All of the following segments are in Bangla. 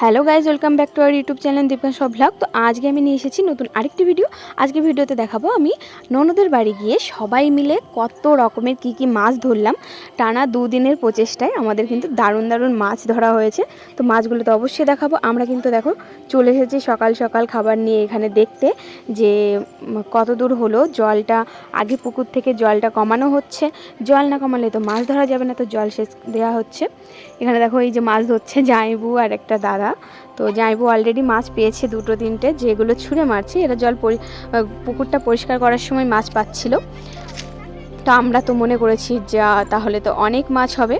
Hello guys, welcome back to our YouTube channel Dipika সব ব্লগ। তো আজকে আমি নিয়ে এসেছি নতুন আরেকটি ভিডিও। আজকে ভিডিওতে দেখাবো আমি ননদের বাড়ি গিয়ে সবাই মিলে কত রকমের কি কি মাছ ধরলাম। টানা দুদিনের প্রচেষ্টায় আমাদের কিন্তু দারুণ দারুণ মাছ ধরা হয়েছে। তো মাছগুলো তো অবশ্যই দেখাবো। আমরা কিন্তু দেখো, চলে এসেছি সকাল সকাল খাবার নিয়ে এখানে দেখতে যে কত দূর হলো, জলটা আগে পুকুর থেকে জলটা কমানো হচ্ছে। জল না কমালে তো মাছ ধরা যাবে না, তো জল সেচ দেওয়া হচ্ছে। এখানে দেখো এই যে মাছ ধরছে জাইবু আর একটা দাদা। তো জাইবু অলরেডি মাছ পেয়েছে দুটো তিনটে, যেগুলো ছুঁড়ে মারছে, এরা জল পুকুরটা পরিষ্কার করার সময় মাছ পাচ্ছিল। তো আমরা তো মনে করেছি যা, তাহলে তো অনেক মাছ হবে।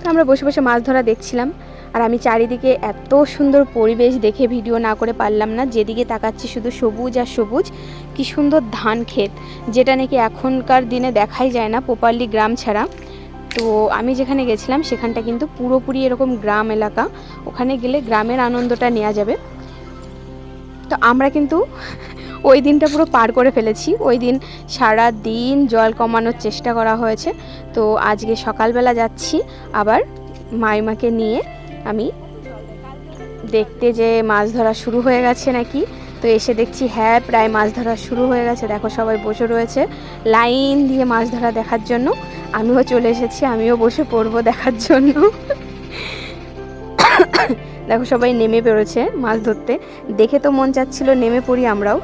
তো আমরা বসে বসে মাছ ধরা দেখছিলাম। আর আমি চারিদিকে এত সুন্দর পরিবেশ দেখে ভিডিও না করে পারলাম না। যেদিকে তাকাচ্ছি শুধু সবুজ আর সবুজ। কি সুন্দর ধান ক্ষেত, যেটা নাকি এখনকার দিনে দেখাই যায় না, প্রপারলি গ্রাম ছাড়া। তো আমি যেখানে গেছিলাম, সেখানটা কিন্তু পুরোপুরি এরকম গ্রাম এলাকা। ওখানে গেলে গ্রামের আনন্দটা নেওয়া যাবে। তো আমরা কিন্তু ওই দিনটা পুরো পার করে ফেলেছি। ওই দিন সারা দিন জল কমানোর চেষ্টা করা হয়েছে। তো আজকে সকালবেলা যাচ্ছি, আবার মাইমাকে নিয়ে আমি দেখতে যে মাছ ধরা শুরু হয়ে গেছে নাকি। তো এসে দেখছি হ্যাঁ প্রায় মাছ ধরা শুরু হয়ে গেছে। দেখো সবাই বসে রয়েছে লাইন দিয়ে মাছ ধরা দেখার জন্য। আমিও চলে এসেছি, আমিও বসে পড়ব দেখার জন্য। দেখো, সবাই নেমে পেরেছে মাছ ধরতে। দেখে তো মন চাচ্ছিল নেমে পড়ি আমরাও।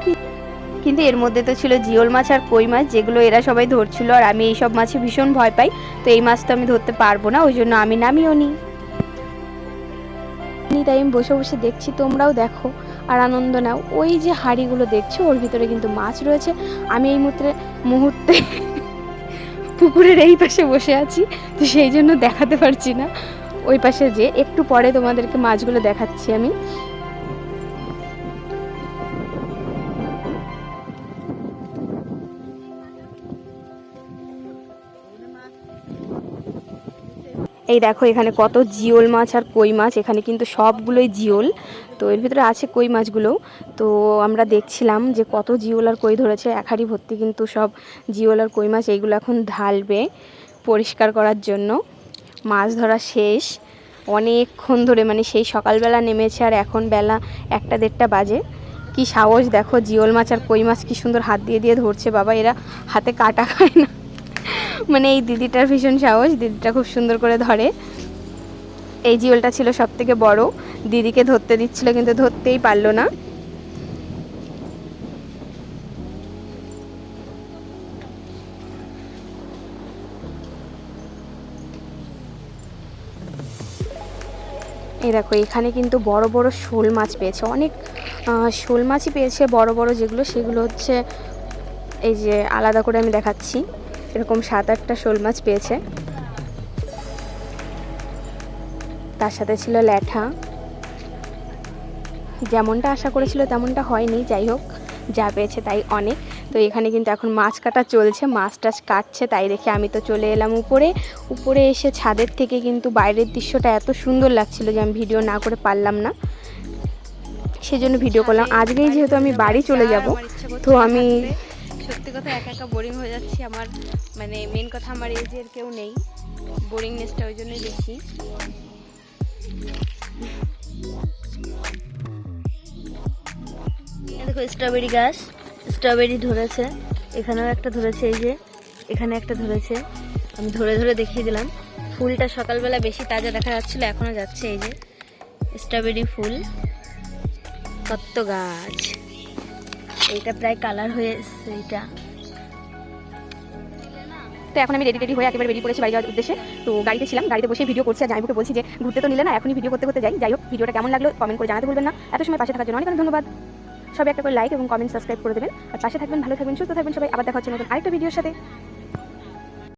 কিন্তু এর মধ্যে তো ছিল জিওল মাছ আর কই মাছ, যেগুলো এরা সবাই ধরছিল। আর আমি এইসব মাছে ভীষণ ভয় পাই, তো এই মাছ তো আমি ধরতে পারব না, ওই জন্য আমি নামিও নি। তাই আমি বসে বসে দেখছি, তোমরাও দেখো আর আনন্দ নাও। ওই যে হাঁড়িগুলো দেখছ, ওর ভিতরে কিন্তু মাছ রয়েছে। আমি এই মুহূর্তে মুহূর্তে পুকুরের এই পাশে বসে আছি, তো সেই জন্য দেখাতে পারছি না। ওই পাশে যে একটু পরে তোমাদেরকে মাছগুলো দেখাচ্ছি আমি। এই দেখো, এখানে কত জিওল মাছ আর কই মাছ, এখানে কিন্তু সবগুলোই জিওল। তো এর ভিতরে আছে কই মাছগুলোও। তো আমরা দেখছিলাম যে কত জিওল আর কই ধরেছে, এক হাঁড়ি ভর্তি কিন্তু সব জিওল আর কই মাছ এইগুলো এখন ঢালবে পরিষ্কার করার জন্য। মাছ ধরা শেষ। অনেকক্ষণ ধরে মানে সেই সকালবেলা নেমেছে আর এখন বেলা একটা দেড়টা বাজে। কি সাহস দেখো, জিওল মাছ আর কই মাছ কি সুন্দর হাত দিয়ে দিয়ে ধরছে। বাবা, এরা হাতে কাটা খায় না। মানে এই দিদিটার ভীষণ সাহস, দিদিটা খুব সুন্দর করে ধরে। এই জিওলটা ছিল সব থেকে বড়। দিদিকে ধরতে দিচ্ছিল, কিন্তু ধরতেই পারল না। দেখো, এখানে কিন্তু বড় বড় শোল মাছ পেয়েছে। অনেক শোল মাছই পেয়েছে বড় বড় যেগুলো, সেগুলো হচ্ছে এই যে আলাদা করে আমি দেখাচ্ছি। এরকম সাত আটটা শোল মাছ পেয়েছে। তার সাথে ছিল ল্যাঠা। যেমনটা আশা করেছিল তেমনটা হয়নি যাই হোক যা পেয়েছে তাই অনেক। তো এখানে কিন্তু এখন মাছ কাটা চলছে মাছ টাছ কাটছে তাই দেখে আমি তো চলে এলাম উপরে। উপরে এসে ছাদের থেকে কিন্তু বাইরের দৃশ্যটা এত সুন্দর লাগছিল যে আমি ভিডিও না করে পারলাম না। সেজন্য ভিডিও করলাম। আজকেই যেহেতু আমি বাড়ি চলে যাব তো আমি সত্যি কথা, একা একা বোরিং হয়ে যাচ্ছি আমার। মানে মেন কথা আমার এজের কেউ নেই। বোরিংনেসটা ওই জন্যই বেশি দেখো স্ট্রবেরি গাছ। স্ট্রবেরি ধরেছে। এখানেও একটা ধরেছে, এই যে। এখানে একটা ধরেছে। আমি ধরে ধরে দেখিয়ে দিলাম। ফুলটা সকালবেলা বেশি তাজা দেখা যাচ্ছিল, এখনও যাচ্ছে, এই যে। স্ট্রবেরি ফুল। কত গাছ। এইটা প্রায় কালার হয়েছে এইটা তো এখন আমি রেডি রেডি হয়ে একেবারে বেরিয়ে পড়েছি বাড়ি যাওয়ার উদ্দেশ্যে। তো গাড়িতে ছিলাম, গাড়িতে বসে ভিডিও করছি, আর জাইবুকে বলছি যে, ঘুরতে তো নিলে না, এখনই ভিডিও করতে করতে যাই। যাই হোক ভিডিওটা কেমন লাগল কমেন্ট করে জানাতে বলবেন না। এত সময় পাশে থাকার জন্য অনেক অনেক ধন্যবাদ। সবাই একটা করে লাইক এবং কমেন্ট সাবস্ক্রাইব করে দেবেন। আর পাশে থাকবেন, ভালো থাকবেন, সুস্থ থাকবেন সবাই। আবার দেখা হচ্ছে নতুন আরেকটা ভিডিওর সাথে।